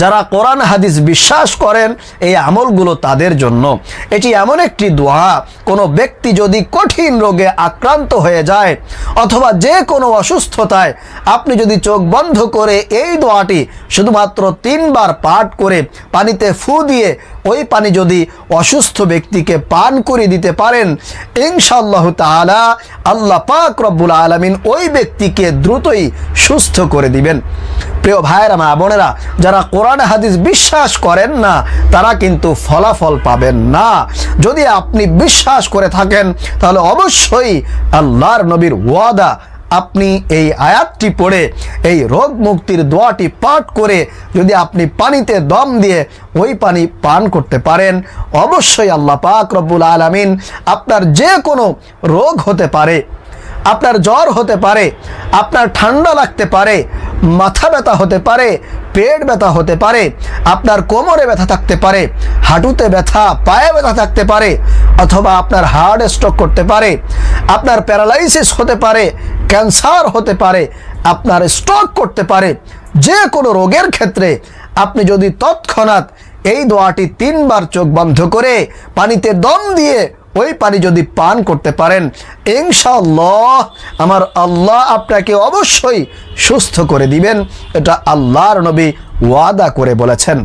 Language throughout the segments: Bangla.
যারা কোরআন, হাদিস বিশ্বাস করেন, এই আমলগুলো তাদের জন্য। এটি এমন একটি দোয়া, কোনো ব্যক্তি যদি কঠিন রোগে আক্রান্ত হয়ে যায় অথবা যে কোনো অসুস্থতায়, আপনি যদি চোখ বন্ধ করে এই দোয়াটি শুধুমাত্র তিনবার পাঠ করে পানিতে ফু দিয়ে ওই পানি যদি অসুস্থ ব্যক্তিকে পান করে দিতে পারেন, ইনশাআল্লাহ তাআলা আল্লাহ পাক রব্বুল আলমিন ওই ব্যক্তিকে দ্রুতই সুস্থ করে দিবেন। প্রিয় ভাইয়েরা, মা বোনেরা, যারা কোরআন হাদিস বিশ্বাস করেন না, তারা কিন্তু ফলাফল পাবেন না। যদি আপনি বিশ্বাস করে থাকেন, তাহলে অবশ্যই আল্লাহর নবীর ওয়াদা আপনি এই আয়াতটি পড়ে, এই রোগ মুক্তির দোয়াটি পাঠ করে যদি আপনি পানিতে দম দিয়ে ওই পানি পান করতে পারেন, অবশ্যই আল্লাহ পাক রব্বুল আলমিন আপনার যে কোনো রোগ হতে পারে, আপনার জ্বর হতে পারে, আপনার ঠান্ডা লাগতে পারে, মাথা ব্যথা হতে পারে, পেট ব্যথা হতে পারে, আপনার কোমরে ব্যথা থাকতে পারে, হাঁটুতে ব্যথা, পায়ে ব্যথা থাকতে পারে, অথবা আপনার হার্ট স্ট্রোক করতে পারে, আপনার প্যারালাইসিস হতে পারে ক্যান্সার হতে পারে, আপনার স্ট্রোক করতে পারে যে কোনো রোগের ক্ষেত্রে আপনি যদি তৎক্ষণাৎ এই দোয়াটি তিনবার চোখ বন্ধ করে পানিতে দম দিয়ে ওই পানি যদি পান করতে পারেন, ইনশাআল্লাহ আমার আল্লাহ আপনাকে অবশ্যই সুস্থ করে দিবেন। এটা আল্লাহর নবী ওয়াদা করে বলেছেন।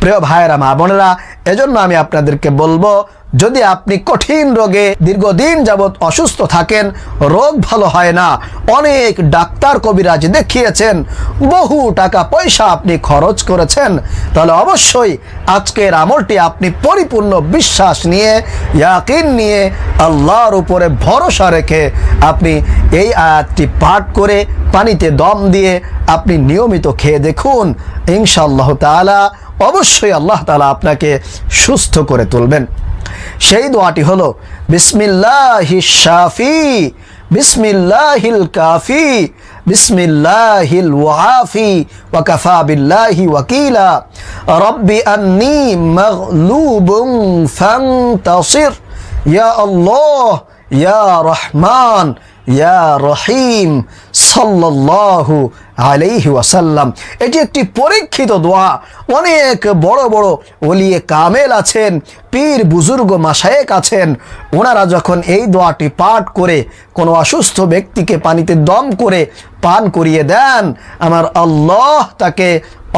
প্রিয় ভাইয়েরা, মা বোনেরা, এজন্য আমি আপনাদেরকে বলব যদি আপনি কঠিন রোগে দীর্ঘদিন যাবৎ অসুস্থ থাকেন, রোগ ভালো হয় না। অনেক ডাক্তার কবিরাজ দেখিয়েছেন, বহু টাকা পয়সা আপনি খরচ করেছেন। তাহলে অবশ্যই আজকের আমলটি আপনি পরিপূর্ণ বিশ্বাস নিয়ে, ইয়াকিন নিয়ে আল্লাহর উপরে ভরসা রেখে আপনি এই আয়াতটি পাঠ করে পানিতে দম দিয়ে আপনি নিয়মিত খেয়ে দেখুন। ইনশাআল্লাহ তাআলা অবশ্যই আল্লাহ তাআলা আপনাকে সুস্থ করে তুলবেন। সেই দোয়াটি হলো বিসমিল্লাহি শাফি বিসমিল্লাহিল কাফি বিসমিল্লাহিল ওয়াফি ওয়াকাফা বিল্লাহি ওয়াকিলা রব্বি আন্নি মাগলুবুন ফান্তাসির ইয়া আল্লাহ ইয়া রহমান ইয়া রহিম সাল্লাল্লাহু আলাইহি ওয়াসাল্লাম। এটি একটি পরীক্ষিত দোয়া। অনেক বড় বড় ওলিয়ে কামেল আছেন, পীর বুজুর্গ মাসায়েক আছেন। ওনারা যখন এই দোয়াটি পাঠ করে কোনো অসুস্থ ব্যক্তিকে পানিতে দম করে পান করিয়ে দেন, আমার আল্লাহ তাকে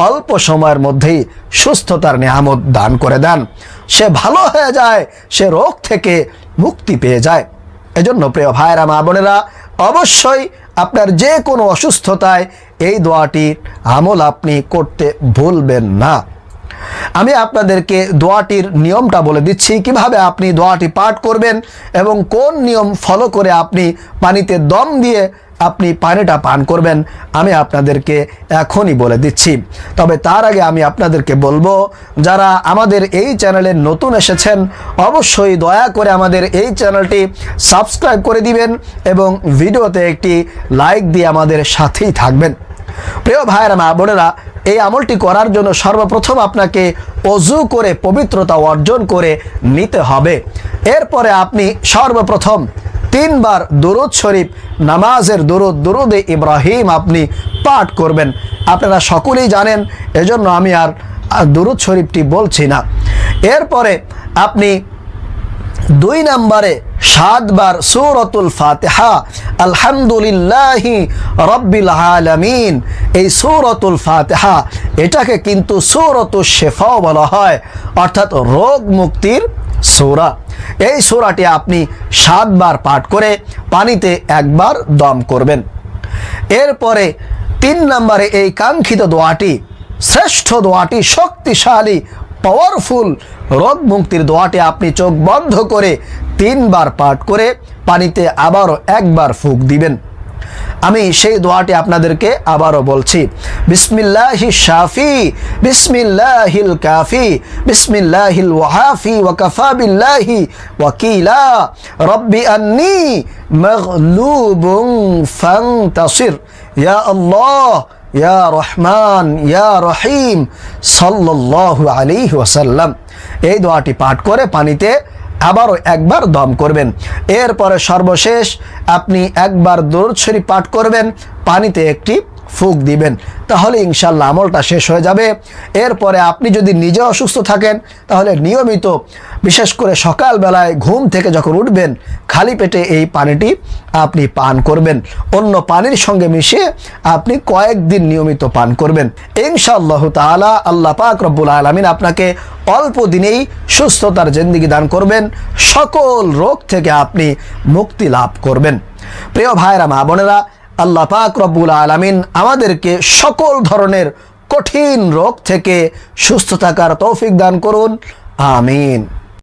অল্প সময়ের মধ্যেই সুস্থতার নেহামত দান করে দেন। সে ভালো হয়ে যায়, সে রোগ থেকে মুক্তি পেয়ে যায়। এজন্য প্রিয় ভাইরা মা বোনেরা, অবশ্যই আপনার যে কোনো অসুস্থতায় এই দোয়াটির আমল আপনি করতে ভুলবেন না। আমি আপনাদেরকে দোয়াটির নিয়মটা বলে দিচ্ছি, কীভাবে আপনি দোয়াটি পাঠ করবেন এবং কোন নিয়ম ফলো করে আপনি পানিতে দম দিয়ে আপনি পানিটা পান করবেন, আমি আপনাদেরকে এখনই বলে দিচ্ছি। তবে তার আগে আমি আপনাদেরকে বলব, যারা আমাদের এই চ্যানেলে নতুন এসেছেন, অবশ্যই দয়া করে আমাদের এই চ্যানেলটি সাবস্ক্রাইব করে দিবেন এবং ভিডিওতে একটি লাইক দিয়ে আমাদের সাথেই থাকবেন। প্রিয় ভাইয়েরা, মা বোনেরা এই আমলটি করার জন্য সর্বপ্রথম আপনাকে অজু করে, পবিত্রতা অর্জন করে নিতে হবে। এরপরে আপনি সর্বপ্রথম তিনবার দুরুদ শরীফ, নামাজের দুরুদ, দুরুদে ইব্রাহিম আপনি পাঠ করবেন। আপনারা সকলেই জানেন, এজন্য আমি আর দুরুদ শরীফটি বলছি না। এরপরে আপনি দুই নম্বরে সাতবার সূরতুল ফাতেহা, আলহামদুলিল্লাহি রব্বিল আলামিন। এই সূরতুল ফাতেহা, এটাকে কিন্তু সূরতুল শেফাও বলা হয়, অর্থাৎ রোগ মুক্তির সূরা। এই সূরাটি আপনি সাতবার পাঠ করে পানিতে একবার দম করবেন। এরপরে তিন নম্বরে এই কাঙ্ক্ষিত দোয়াটি, শ্রেষ্ঠ দোয়াটি শক্তিশালী পাওয়ারফুল রোগ মুক্তির দোয়াটি আপনি চোখ বন্ধ করে তিনবার পাঠ করে পানিতে আবারও একবার ফুক দিবেন। আমি সেই দোয়াটি আপনাদেরকে আবারও বলছি। বিসমিল্লাহি শাফি, বিসমিল্লাহিল কাফি, বিসমিল্লাহিল ওয়াহাফি ওয়াকাফা বিল্লাহি ওয়াকিলা। রব্বি আন্নি মাগলুবুন ফান্তাসির। ইয়া আল্লাহ ইয়া রহমান, ইয়া রহিম, সাল্লাল্লাহু আলাইহি ওয়াসাল্লাম। এই দোয়াটি পাঠ করে পানিতে আবারও একবার দম করবেন। এরপরে সর্বশেষ আপনি একবার দরুদ শরীফ পাঠ করবেন, পানিতে একটি ফুক দিবেন, তাহলে ইনশাল্লাহ আমলটা শেষ হয়ে যাবে। এরপরে আপনি যদি নিজে অসুস্থ থাকেন, তাহলে নিয়মিত, বিশেষ করে সকালবেলায় ঘুম থেকে যখন উঠবেন, খালি পেটে এই পানিটি আপনি পান করবেন। অন্য পানির সঙ্গে মিশিয়ে আপনি কয়েকদিন নিয়মিত পান করবেন। ইনশাআল্লাহ তাআলা আল্লাহ পাক রব্বুল আলমিন আপনাকে অল্প দিনেই সুস্থতার জিন্দিগি দান করবেন। সকল রোগ থেকে আপনি মুক্তি লাভ করবেন। প্রিয় ভাইরা মা বোনেরা আল্লাহ পাক রব্বুল আলমিন আমাদেরকে সকল ধরনের কঠিন রোগ থেকে সুস্থ থাকার তৌফিক দান করুন। আমিন।